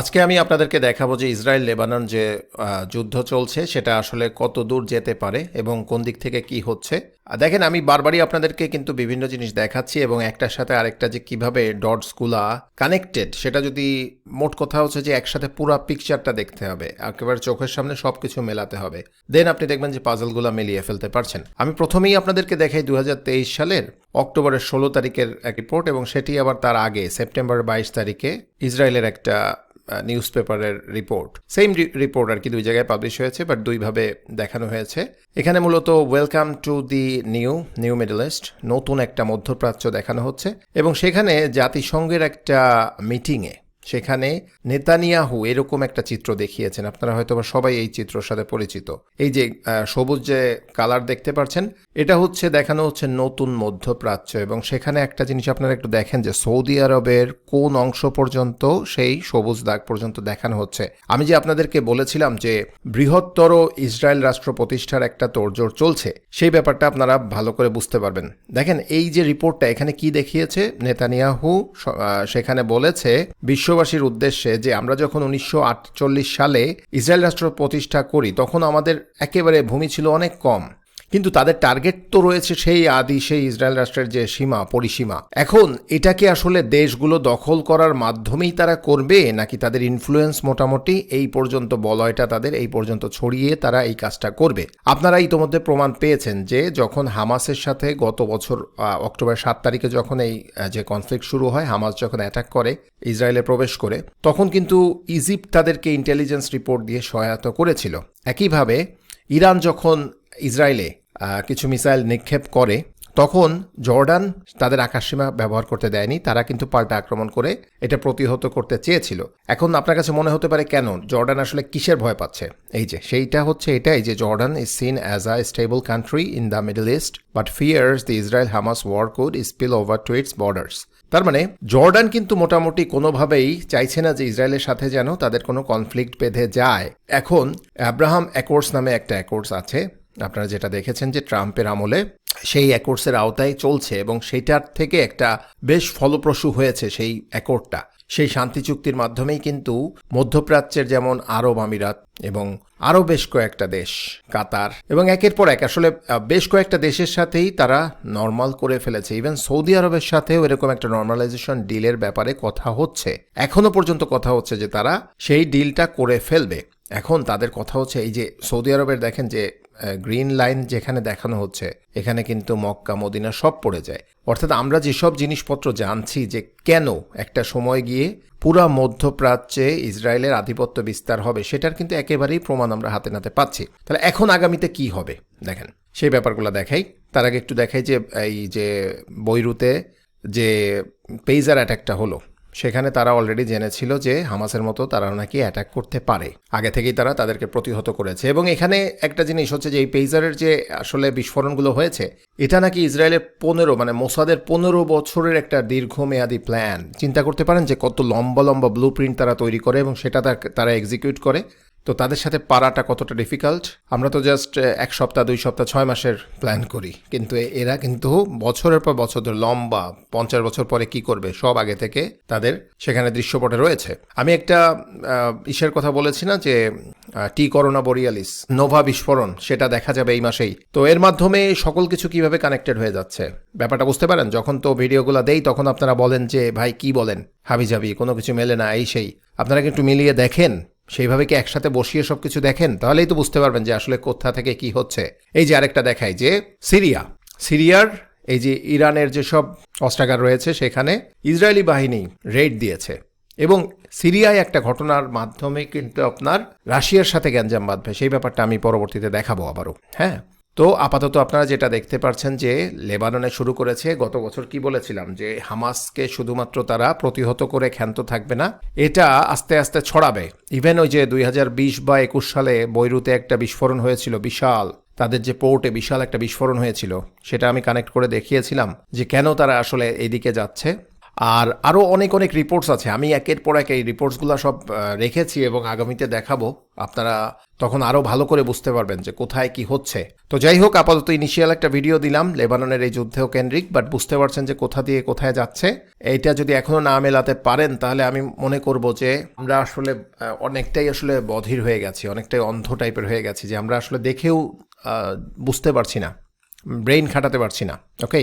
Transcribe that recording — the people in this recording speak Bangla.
আজকে আমি আপনাদেরকে দেখাবো যে ইসরায়েল লেবানন যে যুদ্ধ চলছে, সেটা আসলে কত দূর যেতে পারে এবং কোন দিক থেকে কি হচ্ছে। দেখেন, আমি বারবারই আপনাদেরকে কিন্তু বিভিন্ন জিনিস দেখাচ্ছি এবং একটার সাথে আরেকটা যে কীভাবে ডটসগুলা কানেক্টেড, সেটা যদি মোট কথা হচ্ছে যে একসাথে পুরো পিকচারটা দেখতে হবে, একেবারে চোখের সামনে সব কিছু মেলাতে হবে। দেন আপনি দেখবেন যে পাজলগুলো মিলিয়ে ফেলতে পারছেন। আমি প্রথমেই আপনাদেরকে দেখাই দু হাজার তেইশ সালের অক্টোবরের ষোলো তারিখের এক রিপোর্ট এবং সেটি আবার তার আগে সেপ্টেম্বর বাইশ তারিখে ইসরায়েলের একটা নিউজ পেপারের রিপোর্ট সেম রিপোর্ট আর কি দুই জায়গায় পাবলিশ হয়েছে বাট দুইভাবে দেখানো হয়েছে। এখানে মূলত welcome to the new new middle east নতুন একটা মধ্যপ্রাচ্য দেখানো হচ্ছে। এবং সেখানে জাতিসংঘের একটা মিটিংয়ে সেখানে নেতানিয়াহু এরকম একটা চিত্র দেখিয়েছেন। আপনারা হয়তো সবাই এই চিত্রের সাথে পরিচিত। এই যে সবুজ যে কালার দেখতে পাচ্ছেন, এটা হচ্ছে, দেখানো হচ্ছে নতুন মধ্যপ্রাচ্য এবং সেখানে একটা জিনিস আপনারা একটু দেখেন যে সৌদি আরবের কোন অংশ পর্যন্ত সেই সবুজ দাগ পর্যন্ত দেখানো হচ্ছে। আমি যে আপনাদেরকে বলেছিলাম যে বৃহত্তর ইসরায়েল রাষ্ট্র প্রতিষ্ঠার একটা তোড়জোড় চলছে, সেই ব্যাপারটা আপনারা ভালো করে বুঝতে পারবেন। দেখেন, এই যে রিপোর্টটা এখানে কি দেখিয়েছে? নেতানিয়াহু সেখানে বলেছে বিশ্ববাসীর উদ্দেশ্যে যে আমরা যখন উনিশশো আটচল্লিশ সালে ইসরায়েল রাষ্ট্র প্রতিষ্ঠা করি, তখন আমাদের একেবারে ভূমি ছিল অনেক কম। কিন্তু তাদের টার্গেট তো রয়েছে সেই আদি, সেই ইসরায়েল রাষ্ট্রের যে সীমা, পরিসীমা। এখন এটাকে আসলে দেশগুলো দখল করার মাধ্যমেই তারা করবে, নাকি তাদের ইনফ্লুয়েন্স মোটামুটি এই পর্যন্ত বলয়টা তাদের এই পর্যন্ত ছড়িয়ে তারা এই কাজটা করবে? আপনারা ইতোমধ্যে প্রমাণ পেয়েছেন যে, যখন হামাসের সাথে গত বছর অক্টোবর সাত তারিখে যখন এই যে কনফ্লিক্ট শুরু হয়, হামাস যখন অ্যাটাক করে, ইসরায়েলে প্রবেশ করে, তখন কিন্তু ইজিপ্ট তাদেরকে ইন্টেলিজেন্স রিপোর্ট দিয়ে সহায়তা করেছিল। একইভাবে ইরান যখন ইসরায়েলে কিছু মিসাইল নিক্ষেপ করে, তখন জর্ডান তাদের আকাশসীমা ব্যবহার করতে দেয়নি, তারা কিন্তু পাল্টা আক্রমণ করে এটা প্রতিহত করতে চেয়েছিল। এখন আপনার কাছে মনে হতে পারে কেন? জর্ডান আসলে কিসের ভয় পাচ্ছে? এই যে, সেইটা হচ্ছে এটাই যে Jordan is seen as a stable country in the middle east but fears the Israel Hamas war could spill over to its borders তার মানে জর্ডান কিন্তু মোটামুটি কোনোভাবেই চাইছে না যে ইসরায়েলের সাথে যেন তাদের কোনো কনফ্লিক্ট বেঁধে যায়। এখন অ্যাব্রাহাম অ্যাকোর্ডস নামে একটা অ্যাকোর্ডস আছে। আপনারা যেটা দেখেছেন যে ট্রাম্পের আমলে সেই অ্যাকোর্ডসের আওতায় চলছে এবং সেইটার থেকে একটা বেশ ফলপ্রসূ হয়েছে সেই অ্যাকোর্ডটা সেই শান্তি চুক্তির মাধ্যমেই কিন্তু মধ্যপ্রাচ্যের যেমন আরব আমিরাত এবং আরও বেশ কয়েকটা দেশ, কাতার এবং একের পর এক আসলে বেশ কয়েকটা দেশের সাথেই তারা নর্মাল করে ফেলেছে। ইভেন সৌদি আরবের সাথেও এরকম একটা নর্মালাইজেশন ডিলের ব্যাপারে কথা হচ্ছে। এখনও পর্যন্ত কথা হচ্ছে যে তারা সেই ডিলটা করে ফেলবে। এখন তাদের কথা হচ্ছে এই যে সৌদি আরবের দেখেন যে গ্রিন লাইন যেখানে দেখানো হচ্ছে, এখানে কিন্তু মক্কা, মদিনা সব পড়ে যায়। অর্থাৎ আমরা যেসব জিনিসপত্র জানছি যে কেন একটা সময় গিয়ে পুরা মধ্যপ্রাচ্যে ইসরায়েলের আধিপত্য বিস্তার হবে, সেটার কিন্তু একেবারেই প্রমাণ আমরা হাতে নাতে পাচ্ছি। তাহলে এখন আগামীতে কি হবে? দেখেন, সেই ব্যাপারগুলো দেখাই। তার আগে একটু দেখাই যে এই যে বৈরুতে যে পেইজার অ্যাটাকটা হলো সেখানে তারা অলরেডি জেনেছিল যে হামাসের মতো তারা নাকি অ্যাটাক করতে পারে। আগে থেকেই তারা তাদেরকে প্রতিহত করেছে এবং এখানে একটা জিনিস হচ্ছে যে এই পেইজারের যে আসলে বিস্ফোরণগুলো হয়েছে, এটা নাকি ইসরায়েলের পনেরো মানে মোসাদের পনেরো বছরের একটা দীর্ঘমেয়াদী প্ল্যান চিন্তা করতে পারেন যে কত লম্বা লম্বা ব্লু তারা তৈরি করে এবং সেটা তারা এক্সিকিউট করে। তো তাদের সাথে পারাটা কতটা ডিফিকাল্ট আমরা তো জাস্ট এক সপ্তাহ, দুই সপ্তাহ, ছয় মাসের প্ল্যান করি। কিন্তু এরা কিন্তু বছরের পর বছর ধরে লম্বা, পঞ্চাশ বছর পরে কি করবে? সব আগে থেকে তাদের সেখানে দৃশ্যপটে রয়েছে। আমি একটা ইসের কথা বলেছি না যে টি করোনা বরিয়ালিস নোভা বিস্ফোরণ সেটা দেখা যাবে এই মাসেই। তো এর মাধ্যমে সকল কিছু কীভাবে কানেক্টেড হয়ে যাচ্ছে? ব্যাপারটা বুঝতে পারেন? যখন তো ভিডিওগুলো দেই, তখন আপনারা বলেন যে, ভাই, কি বলেন? হাবিজাবি, কোনো কিছু মেলে না, এই সেই। আপনারা কি একটু মিলিয়ে দেখেন? সেইভাবে কি একসাথে বসিয়ে সব কিছু দেখেন? তাহলেই তো বুঝতে পারবেন যে আসলে কোথা থেকে কি হচ্ছে। এই যে আরেকটা দেখাই যে সিরিয়া। সিরিয়ার এই যে ইরানের যেসব অস্ত্রাগার রয়েছে, সেখানে ইসরায়েলি বাহিনী রেড দিয়েছে। এবং সিরিয়ায় একটা ঘটনার মাধ্যমে কিন্তু আপনার রাশিয়ার সাথে গ্যাঞ্জাম বাঁধবে। সেই ব্যাপারটা আমি পরবর্তীতে দেখাবো আবারও। হ্যাঁ? তো আপাতত আপনারা যেটা দেখতে পাচ্ছেন যে লেবাননে শুরু করেছে, গত বছর কি বলেছিলাম, যে হামাসকে শুধুমাত্র তারা প্রতিহত করে ক্ষান্ত থাকবে না, এটা আস্তে আস্তে ছড়াবে। ইভেন ওই যে দুই হাজার বিশ বা একুশ সালে বৈরুতে একটা বিস্ফোরণ হয়েছিল, বিশাল, তাদের যে পোর্টে বিশাল একটা বিস্ফোরণ হয়েছিল, সেটা আমি কানেক্ট করে দেখিয়েছিলাম যে কেন তারা আসলে এইদিকে যাচ্ছে। আর আরও অনেক অনেক রিপোর্টস আছে। আমি একের পর এক এই রিপোর্টসগুলো সব রেখেছি এবং আগামীতে দেখাবো। আপনারা তখন আরও ভালো করে বুঝতে পারবেন যে কোথায় কি হচ্ছে। তো যাই হোক, আপাতত ইনিশিয়াল একটা ভিডিও দিলাম, লেবাননের এই যুদ্ধেও কেন্দ্রিক বাট বুঝতে পারছেন যে কোথা দিয়ে কোথায় যাচ্ছে। এইটা যদি এখনও না মেলাতে পারেন, তাহলে আমি মনে করব যে আমরা আসলে অনেকটাই আসলে বধির হয়ে গেছি, অনেকটাই অন্ধ টাইপের হয়ে গেছি যে আমরা আসলে দেখেও বুঝতে পারছি না ব্রেইন খাটাতে পারছি না ওকে